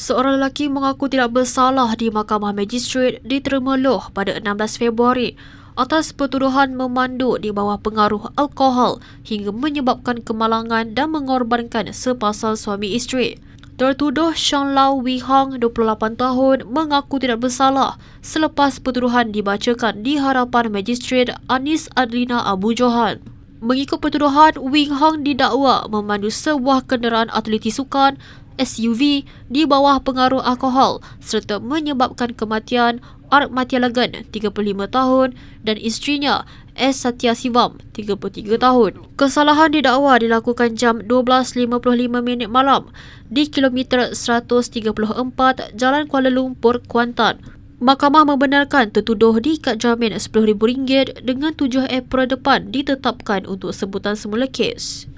Seorang lelaki mengaku tidak bersalah di Mahkamah Magistrate diterima loh pada 16 Februari atas pertuduhan memandu di bawah pengaruh alkohol hingga menyebabkan kemalangan dan mengorbankan sepasang suami isteri. Tertuduh Sean Lau Wee Hong, 28 tahun, mengaku tidak bersalah selepas pertuduhan dibacakan di hadapan Magistrate Anis Adlina Abu Johan. Mengikut pertuduhan, Wing Hong didakwa memandu sebuah kenderaan atleti sukan SUV di bawah pengaruh alkohol serta menyebabkan kematian Ark Matialagan 35 tahun dan isterinya S Satya Sivam 33 tahun. Kesalahan didakwa dilakukan jam 12.55 minit malam di kilometer 134 Jalan Kuala Lumpur, Kuantan. Mahkamah membenarkan tertuduh diikat jamin RM10,000 dengan 7 April depan ditetapkan untuk sebutan semula kes.